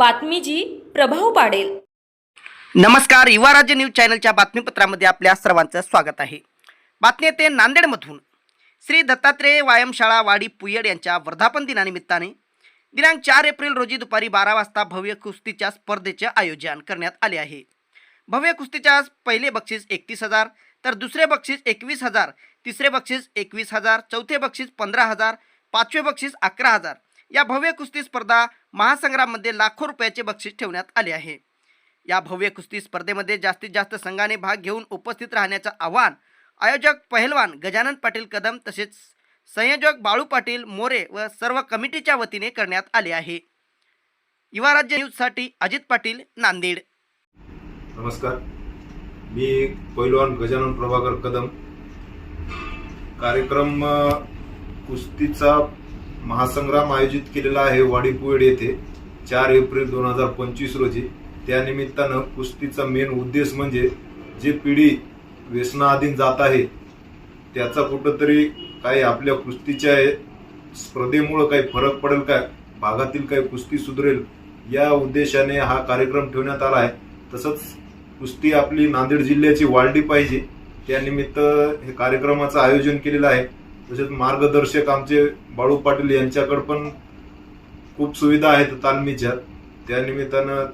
बातमी जी प्रभाव पाडेल. नमस्कार युवा राज्य न्यूज चॅनलच्या बातमीपत्रामध्ये आपल्या सर्वांचं स्वागत आहे. बातमी येते नांदेडमधून. श्री दत्तात्रेय व्यायामशाळा वाडी पुयड यांच्या वर्धापन दिनानिमित्ताने दिनांक चार एप्रिल रोजी दुपारी बारा वाजता भव्य कुस्तीच्या स्पर्धेचे आयोजन करण्यात आले आहे. भव्य कुस्तीच्या पहिले बक्षीस एकतीस हजार तर दुसरे बक्षीस एकवीस हजार तिसरे बक्षीस एकवीस हजार चौथे बक्षीस पंधरा हजार पाचवे बक्षीस अकरा हजार या भव्य कुस्ती स्पर्धा महासंग्राममध्ये लाखो रुपयाचे बक्षीस ठेवण्यात आले आहे. या भव्य कुस्ती स्पर्धेमध्ये जास्तीत जास्त संघाने भाग घेऊन उपस्थित राहण्याचं आवाहन आयोजक पहिलवान गजानन पाटील कदम तसेच संयोजक बाळू पाटील मोरे व सर्व कमिटीच्या वतीने करण्यात आले आहे. युवा राज्य न्यूजसाठी अजित पाटील नांदेड. नमस्कार. मी पैलवान गजानन प्रभाकर कदम. कार्यक्रम कुस्तीचा महासंग्राम आयोजित केलेला आहे वाडीपुवेड येथे चार एप्रिल दोन हजार पंचवीस रोजी. त्यानिमित्तानं कुस्तीचा मेन उद्देश म्हणजे जे पिढी व्यसनाधीन जात आहे त्याचा कुठंतरी काही आपल्या कुस्तीच्या स्पर्धेमुळं काही फरक पडेल काय भागातील काही कुस्ती सुधरेल या उद्देशाने हा कार्यक्रम ठेवण्यात आला आहे. तसंच कुस्ती आपली नांदेड जिल्ह्याची वाढली पाहिजे त्यानिमित्त हे कार्यक्रमाचं आयोजन केलेलं आहे. तसेच मार्गदर्शक आमचे बाळू पाटील यांच्याकडे पण खूप सुविधा आहेत तालमीच्या. त्या निमित्तानं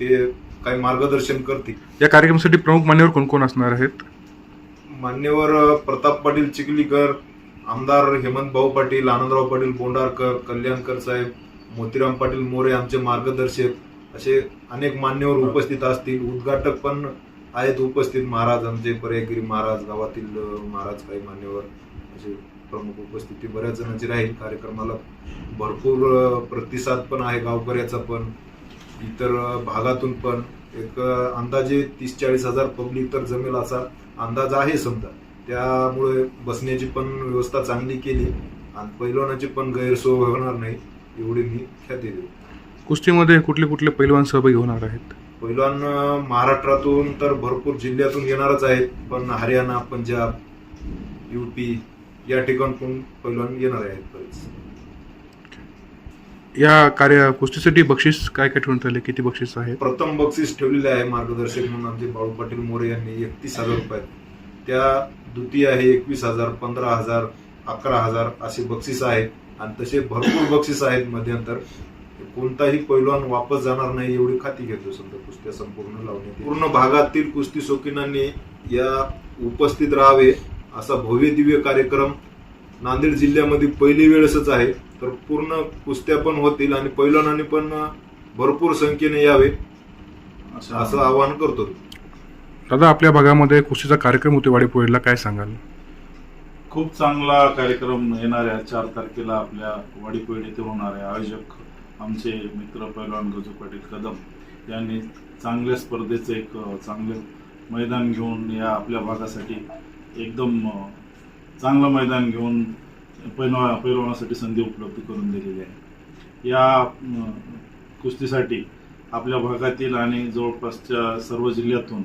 ते काही मार्गदर्शन करतील. या कार्यक्रमासाठी प्रमुख मान्यवर कोण कोण असणार आहेत? मान्यवर प्रताप पाटील चिखलीकर आमदार हेमंत भाऊ पाटील आनंदराव पाटील बोंडारकर कल्याणकर साहेब मोतीराम पाटील मोरे आमचे मार्गदर्शक असे अनेक मान्यवर उपस्थित असतील. उद्घाटक पण आहेत उपस्थित महाराज आमचे पर्यायगिरी महाराज गावातील महाराज काही मान्यवर असे प्रमुख उपस्थिती बऱ्याच जणांची राहील. कार्यक्रमाला भरपूर प्रतिसाद पण आहे गावकऱ्याचा पण इतर भागातून पण. एक अंदाजे तीस चाळीस हजार पब्लिक तर जमेल असा अंदाज आहे समजा. त्यामुळे बसण्याची पण व्यवस्था चांगली केली. आणि पैलवानाची पण गैरसोय होणार नाही एवढी मी ख्याती देऊ. कुस्तीमध्ये कुठले कुठले पैलवान सहभागी होणार आहेत? पैलवान अं, महाराष्ट्रातून तर भरपूर जिल्ह्यातून येणारच आहेत पण हरियाणा पंजाब युपी या ठिकाणून पैलवान येणार आहेत बरेच. या कार्य कुस्तीसाठी बक्षीस काय काय ठेवण्यात आले? किती बक्षीस आहेत? प्रथम बक्षीस ठेवलेले आहे मार्गदर्शक म्हणून आमचे बाळू पाटील मोरे यांनी एकतीस हजार रुपये. त्या द्वितीय आहे एकवीस हजार पंधरा हजार अकरा हजार असे बक्षीस आहेत. आणि तसे भरपूर बक्षीस आहेत मध्यंतर. कोणताही पैलवान वापस जाणार नाही एवढी खाती घेतो समजा कुस्त्या संपूर्ण लावण्यात पूर्ण भागातील कुस्ती शौकीनांनी या उपस्थित राहावे असा भव्य दिव्य कार्यक्रम नांदेड जिल्ह्यामध्ये पहिली वेळेसच आहे. तर पूर्ण कुस्त्या पण होतील आणि पैलवानांनी पण भरपूर संख्येने यावे असं आवाहन करतो. दादा आपल्या भागामध्ये कुस्तीचा कार्यक्रम होते वाडीपोळीला काय सांगाल? खूप चांगला कार्यक्रम येणाऱ्या चार तारखेला आपल्या वाडीपेठ येथे होणार आहे. आयोजक आमचे मित्र पैलवान गजू पाटील कदम यांनी चांगल्या स्पर्धेचं एक चांगलं मैदान घेऊन या आपल्या भागासाठी एकदम चांगलं मैदान घेऊन पैलवा पैलवानासाठी संधी उपलब्ध करून दिलेली आहे. या कुस्तीसाठी आपल्या भागातील आणि जवळपासच्या सर्व जिल्ह्यातून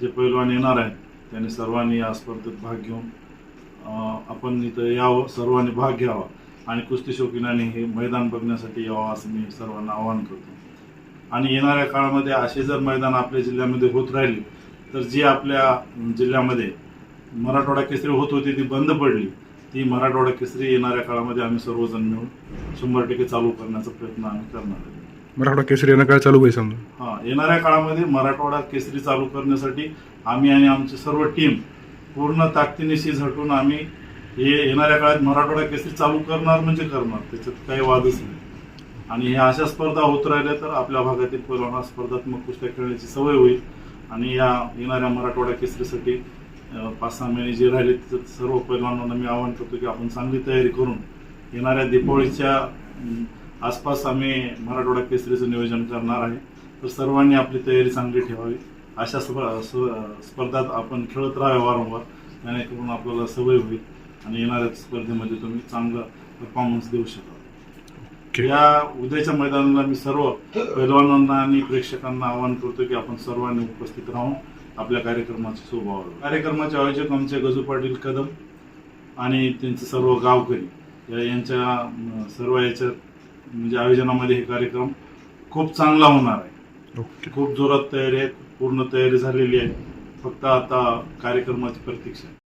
जे पैलवान येणार आहेत त्यांनी सर्वांनी या स्पर्धेत भाग घेऊन आपण इथं यावं सर्वांनी भाग घ्यावा. आणि कुस्ती शौकीनाने हे मैदान बघण्यासाठी यावं असं मी सर्वांना आवाहन करतो. आणि येणाऱ्या काळामध्ये असे जर मैदान आपल्या जिल्ह्यामध्ये होत राहिले तर जी आपल्या जिल्ह्यामध्ये मराठवाडा केसरी होत होती ती बंद पडली ती मराठवाडा केसरी येणाऱ्या काळामध्ये आम्ही सर्वजण मिळून शंभर टक्के चालू करण्याचा प्रयत्न आम्ही करणार आहे. मराठवाडा केसरी यांना काय चालू आहे समजा? हा येणाऱ्या काळामध्ये मराठवाडा केसरी चालू करण्यासाठी आम्ही आणि आमची सर्व टीम पूर्ण ताकदीनिशी झटून आम्ही हे येणाऱ्या काळात मराठवाडा केसरी चालू करणार म्हणजे करणार त्याच्यात काही वादच नाही. आणि ह्या अशा स्पर्धा होत राहिल्या तर आपल्या भागातील पैलवाना स्पर्धात्मक कुस्त्या खेळण्याची सवय होईल. आणि या येणाऱ्या मराठवाडा केसरीसाठी पाच सहा महिने जे राहिले त्याच्यात सर्व पैलवानांना मी आवाहन करतो की आपण चांगली तयारी करून येणाऱ्या दीपावळीच्या आसपास आम्ही मराठवाडा केसरीचं नियोजन करणार आहे. तर सर्वांनी आपली तयारी चांगली ठेवावी. अशा स्प- स्पर्धात आपण खेळत राहावे वारंवार. जेणेकरून आपल्याला सवय होईल. आणि येणाऱ्या स्पर्धेमध्ये तुम्ही चांगला परफॉर्मन्स देऊ शकाल. या उद्याच्या मैदानाला मी सर्व पैलवानांना आणि प्रेक्षकांना आवाहन करतो की आपण सर्वांनी उपस्थित राहून आपल्या कार्यक्रमाची वाढवू. कार्यक्रमाचे आयोजक आमचे गजू पाटील कदम आणि त्यांचे सर्व गावकरी यांच्या सर्व याच्या म्हणजे आयोजनामध्ये हे कार्यक्रम खूप चांगला होणार आहे. खूप जोरात तयारी आहे पूर्ण तयारी झालेली आहे. फक्त आता कार्यक्रमाची प्रतीक्षा आहे.